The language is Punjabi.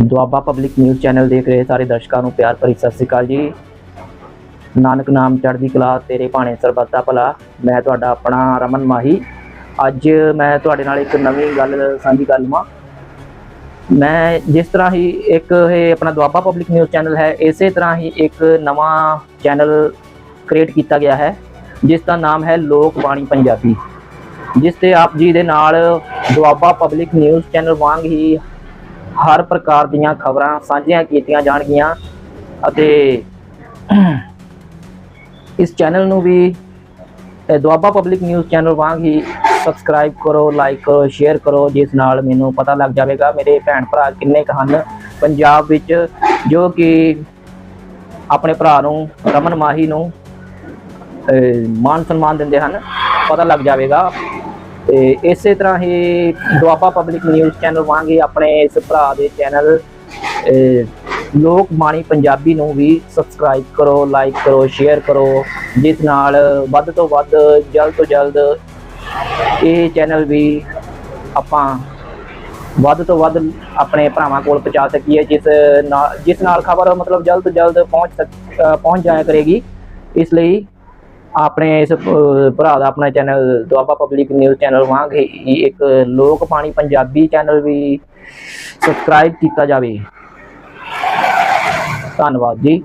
ਦੁਆਬਾ ਪਬਲਿਕ ਨਿਊਜ਼ ਚੈਨਲ ਦੇਖ ਰਹੇ ਸਾਰੇ ਦਰਸ਼ਕਾਂ ਨੂੰ ਪਿਆਰ ਭਰੀ ਸਤਿ ਸ੍ਰੀ ਅਕਾਲ ਜੀ। ਨਾਨਕ ਨਾਮ ਚੜ੍ਹਦੀ ਕਲਾ, ਤੇਰੇ ਭਾਣੇ ਸਰਬੱਤ ਦਾ ਭਲਾ। ਮੈਂ ਤੁਹਾਡਾ ਆਪਣਾ ਰਮਨ ਮਾਹੀ। ਅੱਜ ਮੈਂ ਤੁਹਾਡੇ ਨਾਲ ਇੱਕ ਨਵੀਂ ਗੱਲ, ਸਾਂਝੀ ਕਰ ਲਵਾਂ। ਮੈਂ ਜਿਸ ਤਰ੍ਹਾਂ ਹੀ ਇੱਕ ਇਹ ਆਪਣਾ ਦੁਆਬਾ ਪਬਲਿਕ ਨਿਊਜ਼ ਚੈਨਲ ਹੈ, ਇਸੇ ਤਰ੍ਹਾਂ ਹੀ ਇੱਕ ਨਵਾਂ ਚੈਨਲ ਕ੍ਰੀਏਟ ਕੀਤਾ ਗਿਆ ਹੈ, ਜਿਸ ਦਾ ਨਾਮ ਹੈ ਲੋਕ ਬਾਣੀ ਪੰਜਾਬੀ। ਜਿਸ ਤੇ ਆਪ ਜੀ ਦੇ ਨਾਲ ਦੁਆਬਾ ਪਬਲਿਕ ਨਿਊਜ਼ ਚੈਨਲ ਵਾਂਗ ਹੀ ਹਰ ਪ੍ਰਕਾਰ ਦੀਆਂ ਖਬਰਾਂ ਸਾਂਝੀਆਂ ਕੀਤੀਆਂ ਜਾਣਗੀਆਂ ਅਤੇ ਇਸ ਚੈਨਲ ਨੂੰ ਵੀ ਦੁਆਬਾ ਪਬਲਿਕ ਨਿਊਜ਼ ਚੈਨਲ ਵਾਂਗ ਹੀ ਸਬਸਕ੍ਰਾਈਬ ਕਰੋ, ਲਾਈਕ ਕਰੋ, ਸ਼ੇਅਰ ਕਰੋ, ਜਿਸ ਨਾਲ ਮੈਨੂੰ ਪਤਾ ਲੱਗ ਜਾਵੇਗਾ ਮੇਰੇ ਭੈਣ ਭਰਾ ਕਿੰਨੇ ਕੁ ਹਨ ਪੰਜਾਬ ਵਿੱਚ, ਜੋ ਕਿ ਆਪਣੇ ਭਰਾ ਨੂੰ, ਰਮਨ ਮਾਹੀ ਨੂੰ ਮਾਨ ਸਨਮਾਨ ਦਿੰਦੇ ਹਨ, ਪਤਾ ਲੱਗ ਜਾਵੇਗਾ। ਤੇ ਇਸੇ ਤਰ੍ਹਾਂ ਹੀ ਦੁਆਬਾ ਪਬਲਿਕ ਨਿਊਜ਼ ਚੈਨਲ ਵਾਂਗੇ ਆਪਣੇ ਇਸ ਭਰਾ ਦੇ ਚੈਨਲ ਲੋਕ ਬਾਣੀ ਪੰਜਾਬੀ ਨੂੰ ਵੀ ਸਬਸਕ੍ਰਾਈਬ ਕਰੋ ਲਾਈਕ ਕਰੋ ਸ਼ੇਅਰ ਕਰੋ, ਜਿਸ ਨਾਲ ਵੱਧ ਤੋਂ ਵੱਧ ਜਲਦ ਤੋਂ ਜਲਦ ਇਹ ਚੈਨਲ ਵੀ ਆਪਾਂ ਵੱਧ ਤੋਂ ਵੱਧ ਆਪਣੇ ਭਰਾਵਾਂ ਕੋਲ ਪਹੁੰਚਾ ਸਕੀਏ, ਜਿਸ ਨਾਲ ਜਿਸ ਨਾਲ ਖਬਰ ਮਤਲਬ ਜਲਦ ਤੋਂ ਜਲਦ ਪਹੁੰਚ ਸਕ- ਪਹੁੰਚ ਜਾਇਆ ਕਰੇਗੀ। ਇਸ ਲਈ ਆਪਣੇ ਇਸ ਭਰਾ ਦਾ ਆਪਣਾ channel Doaba public news channel ਵਾਂਗ ਹੀ ਇੱਕ ਲੋਕ ਬਾਣੀ ਪੰਜਾਬੀ ਚੈਨਲ ਵੀ ਸਬਸਕ੍ਰਾਈਬ ਕੀਤਾ ਜਾਵੇ। ਧੰਨਵਾਦ ਜੀ।